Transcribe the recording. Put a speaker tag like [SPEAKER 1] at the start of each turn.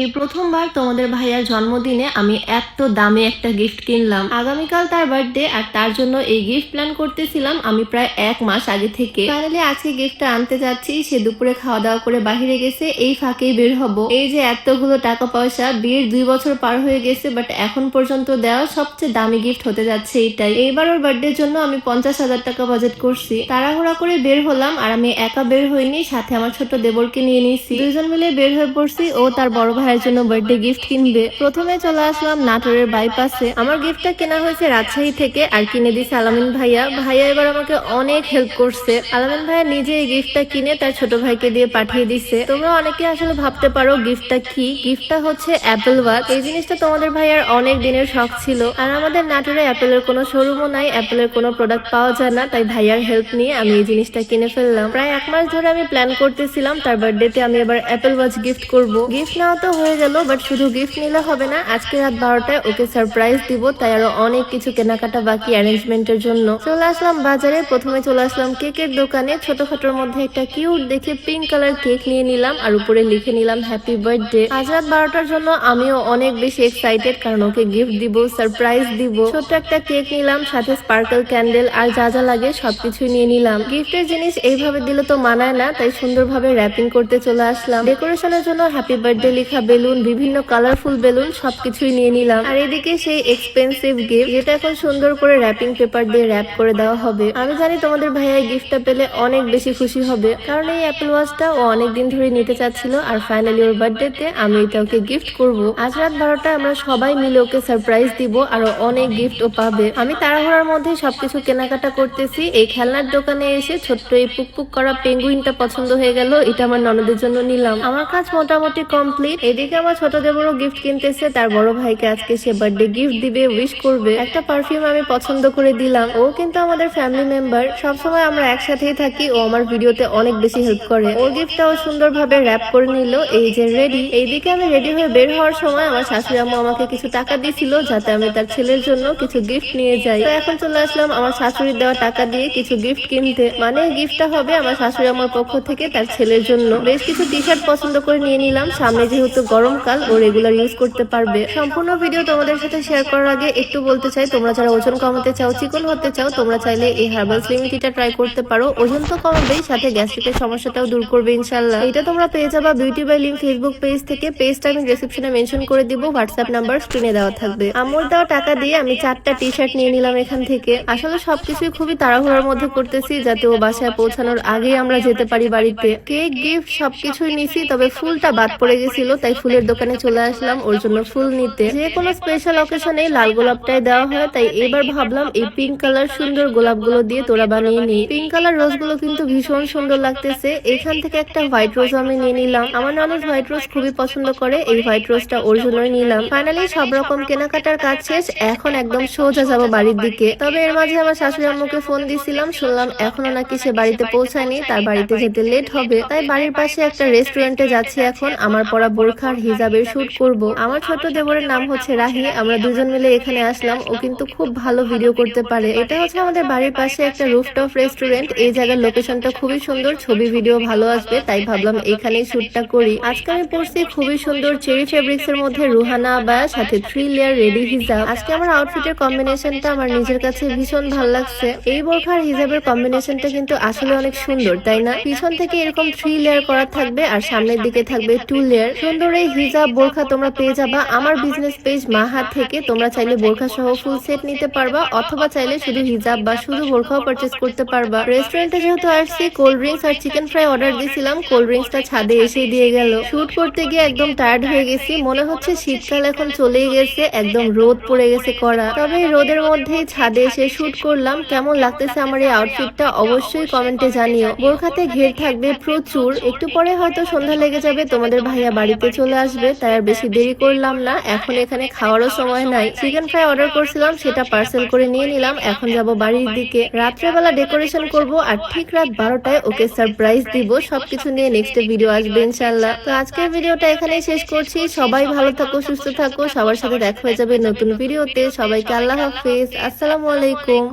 [SPEAKER 1] এই প্রথমবার তোমাদের ভাইয়ার জন্মদিনে আমি এত দামে একটা গিফট কিনলাম। আগামীকাল তার বার্থডে আর তার জন্য এই গিফট প্ল্যান করতেছিলাম আমি প্রায় এক মাস আগে থেকে। ফাইনালি আজকে গিফটটা আনতে যাচ্ছি, সে দুপুরে খাওয়া দাওয়া করে বাহিরে গেছে, এই ফাঁকেই বের হব। এই যে এতগুলো টাকা পয়সা বিয়ের দুই বছর পার হয়ে গেছে বাট এখন পর্যন্ত দেওয়া সবচেয়ে দামি গিফট হতে যাচ্ছে এইটাই। এইবার ওর বার্থডের জন্য আমি পঞ্চাশ হাজার টাকা বাজেট করছি। তাড়াহুড়া করে বের হলাম আর আমি একা বের হইনি, সাথে আমার ছোট দেবরকে নিয়ে নিয়েছি। দুজন মিলে বের হয়ে পড়ছি, ও তার বড় ভাইয়ের জন্য বার্থডে গিফট কিনবে। প্রথমে চলে আসলাম নাটোরের বাইপাসে আমার গিফটটা কেনা হয়েছে রাজশাহী থেকে আর কিনে দিছে আলামিন ভাইয়া। ভাইয়া এবার আমাকে অনেক হেল্প করছে। আলামিন ভাইয়া নিজে এই গিফটটা কিনে তার ছোট ভাইকে দিয়ে পাঠিয়ে দিছে। তোমরা অনেকে আসলে ভাবতে পারো গিফটটা কি? গিফটটা হচ্ছে অ্যাপেল ওয়াচ এই জিনিসটা তোমাদের ভাইয়ার অনেক দিনের শখ ছিল। আর আমাদের নাটোরে অ্যাপেলের কোনো শোরুমও নাই অ্যাপেলের কোনো প্রোডাক্ট পাওয়া যায় না। তাই ভাইয়ার হেল্প নিয়ে আমি এই জিনিসটা কিনে ফেললাম। প্রায় এক মাস ধরে আমি প্ল্যান করতেছিলাম, তার বার্থডেতে আমি এবার অ্যাপেল ওয়াচ গিফট করব। গিফট নেওয়া তো হয়ে গেল বাট শুধু গিফট নিলে হবে না। আজকে রাত বারোটায় ওকে সারপ্রাইজ দিব, তাই আরও অনেক কিছু কেনাকাটা বাকি অ্যারেঞ্জমেন্টের জন্য। চলে আসলাম বাজারে, প্রথমে চলে আসলাম কেকের দোকানে। ছোটখাটোর মধ্যে একটা কিউট দেখে পিঙ্ক কালার কেক নিয়ে নিলাম, আর উপরে লিখে নিলাম হ্যাপি বার্থডে আজ রাত বারোটার জন্য আমিও অনেক বেশি এক্সাইটেড কারণ ওকে গিফট দিব সারপ্রাইজ দিব। ছোট্ট একটা কেক নিলাম, সাথে স্পার্কল ক্যান্ডেল আর যা যা লাগে সবকিছুই নিয়ে নিলাম। গিফটের জিনিস এইভাবে দিলে তো মানায় না, তাই সুন্দরভাবে র্যাপিং করতে চলে আসলাম। ডেকোরেশনের জন্য হ্যাপি বার্থডে লেখা বেলুন, বিভিন্ন কালারফুল বেলুন সবকিছুই নিয়ে নিলাম। আর এদিকে সেই এক্সপেন্সিভ গিফট যেটা এখন সুন্দর করে র্যাপিং পেপার দিয়ে র্যাপ করে দেওয়া হবে। আমি জানি তোমাদের ভাইয়া গিফটটা পেলে অনেক বেশি খুশি হবে। কারণ এই অ্যাপেল ওয়াচটা ও অনেক দিন ধরে নিতে চাচ্ছিল আর ফাইনালি ওর বার্থডেতে আমি এটা ওকে গিফট করব। আজ রাত বারোটা আমরা সবাই মিলে ওকে সারপ্রাইজ দিব আর অনেক গিফট ও পাবে। আমি তাড়াহুড়ার মধ্যে সবকিছু কেনাকাটা করতেছি। এই খেলনার দোকানে এসে ছোট্ট এই পুকপুক করা পেঙ্গুইনটা পছন্দ হয়ে গেল, এটা আমার ননদের জন্য নিলাম। আমার কাজ মোটামুটি কমপ্লিট এদিকে আমার ছোট দেবরও গিফট কিনতেছে, তার বড় ভাইকে আজকে সে বার্থডে গিফট দিবে উইশ করবে। একটা পারফিউম আমি পছন্দ করে দিলাম। ও কিন্তু আমাদের ফ্যামিলি মেম্বার সবসময় আমরা একসাথেই থাকি। ও আমার ভিডিওতে অনেক বেশি হেল্প করে। ওর গিফটটাও সুন্দরভাবে র্যাপ করে নিল। এই যে রেডি এইদিকে আমি রেডি হয়ে বের হওয়ার সময় আমার শাশুড়ি আম্মু আমাকে কিছু টাকা দিয়েছিল যাতে আমি তার ছেলের জন্য কিছু গিফট নিয়ে যাই। তো এখন চলে আসলাম আমার শাশুড়ির দেওয়া টাকা দিয়ে কিছু গিফট কিনতে। মানে গিফটটা হবে আমার শাশুড়ি আমার পক্ষ থেকে তার ছেলের জন্য। বেশ কিছু টি শার্ট পছন্দ করে নিয়ে নিলাম। সামনে যেহেতু গরমকাল ও রেগুলার ইউজ করতে পারবে। সম্পূর্ণ ভিডিও তোমাদের সাথে শেয়ার করার আগে একটু বলতে চাই, তোমরা যারা ওজন কমাতে চাও, চিকন হতে চাও, তোমরা চাইলে এই হার্বাল স্লিম টিটা ট্রাই করতে পারো। ওজন তো কমাবেই, সাথে গ্যাস্ট্রিকের সমস্যাটাও দূর করবে ইনশাল্লাহ এটা তোমরা পেয়ে যাবা বিউটি বাই লিম ফেসবুক পেজ থেকে। পেজটা আমি ডিসক্রিপশনে মেনশন করে দিব হোয়াটসঅ্যাপ নাম্বার স্ক্রিনে দেওয়া থাকবে। আমার দেওয়া টাকা দিয়ে আমি চারটা টি শার্ট নিয়ে নিলাম এখান থেকে। আসলে সবকিছুই খুবই তাড়াহুড়ার মধ্যে করতেছি, যাতে ও বাসায় পৌঁছানোর আগেই আমরা যেতে পারি বাড়িতে। কেক গিফট সবকিছুই নিছি, তবে ফুলটা বাদ পড়ে গেছিল, তাই ফুলের দোকানে চলে আসলাম ওর জন্য ফুল নিতে। যে কোনো স্পেশাল অকেশনে লাল গোলাপটাই দেওয়া হয়, তাই এবার ভাবলাম এই পিঙ্ক কালার সুন্দর গোলাপগুলো দিয়ে তোরা বানিয়ে নিই। পিঙ্ক কালার রোজগুলো কিন্তু ভীষণ সুন্দর লাগতেছে। এখান থেকে একটা হোয়াইট রোজ আমি নিয়ে নিলাম। আমার ননদ হোয়াইট রোজ খুবই পছন্দ করে, এই হোয়াইট রোজটা ওর জন্যই নিলাম। ফাইনালি সব রকম কেনাকাটার কাজ শেষ, এখন একদম সোজা যাব বাড়ির দিকে। তবে এর মাঝে আমার শাশুড়ি আম্মুকে ফোন দিছিলাম, শুনলাম এখনও নাকি সে বাড়িতে পৌঁছায়নি, তার বাড়িতে যেতে লেট হবে। তাই বাড়ির পাশে একটা রেস্টুরেন্টে যাচ্ছি এখন, আমার পড়া পরা বোরখার হিজাবের শুট করব। আমার ছোট দেবরের নাম হচ্ছে রাহি। আমরা দুজন মিলে এখানে আসলাম। ও কিন্তু খুব ভালো ভিডিও করতে পারে। এটা হচ্ছে আমাদের বাড়ির পাশে একটা রুফটপ রেস্টুরেন্ট এই জায়গার লোকেশনটা খুবই সুন্দর। ছবি ভিডিও ভালো আসবে, তাই ভাবলাম এখানেই শুটটা করি। আজকে আমি পড়ছি খুবই সুন্দর চেরি ফেব্রিক্স এর মধ্যে রুহানা বা সাথে থ্রি লেয়ার রেডি হিজাব। আজকে আমার আউটফিটের কম্বিনেশনটা আমার নিজের কাছে ভীষণ ভালো লাগছে। এই বোরখার হিজাবের কম্বিনেশনটা কিন্তু আসলে অনেক সুন্দর, তাই না? পিছন থেকে এরকম থ্রি লেয়ার করা থাকবে আর সামনের দিকে থাকবে টু লেয়ার সুন্দর এই হিজাব বোরখা তোমরা পেয়ে যাবা। আমার বিজনেস পেজ মাহাত থেকে তোমরা চাইলে বোরখা সহ ফুল সেট নিতে পারবা, অথবা চাইলে শুধু হিজাব বা শুধু বোরখাও পারচেস করতে পারবা। রেস্টুরেন্টে যেহেতু আসছি কোল্ড ড্রিঙ্কস আর চিকেন ফ্রাই অর্ডার দিয়েছিলাম কোল্ড ড্রিঙ্কসটা ছাদে এসে দিয়ে গেল। শুট করতে গিয়ে একদম টায়ার্ড হয়ে গেছি, মনে হচ্ছে শীতকাল এখন চলেই গেছে, একদম রোদ পড়ে গেছে কড়া। তবে রোদের মধ্যেই ছাদে এসে শুট করলাম, কেমন লাগতেছে আমার এই আউটফিটটা অবশ্যই কমেন্টে জানিও। বোরখাতে ঘের থাকবে প্রচুর, একটু পরে হয়তো সন্ধ্যা লেগে যাবে, তোমাদের ভাইয়া বাড়িতে চলে আসবে, তাই আর বেশি দেরি করলাম না। এখন এখানে খাওয়ারও সময় নাই। চিকেন ফ্রাই অর্ডার করছিলাম, সেটা পার্সেল করে নিয়ে নিলাম। এখন যাব বাড়ির দিকে। রাত্রেবেলা ডেকোরেশন করব, আর ঠিক রাত বারোটায় ওকে সারপ্রাইজ দিব। সবকিছু নিয়ে নেক্সট ভিডিও আসবে ইনশাল্লাহ তো আজকের ভিডিওটা এখানেই শেষ করছি। সবাই ভালো থাকো, সুস্থ থাকো। সবার সাথে দেখা হয়ে যাবে নতুন ভিডিওতে সবাইকে আল্লাহ হাফিজ। আসসালামু আলাইকুম।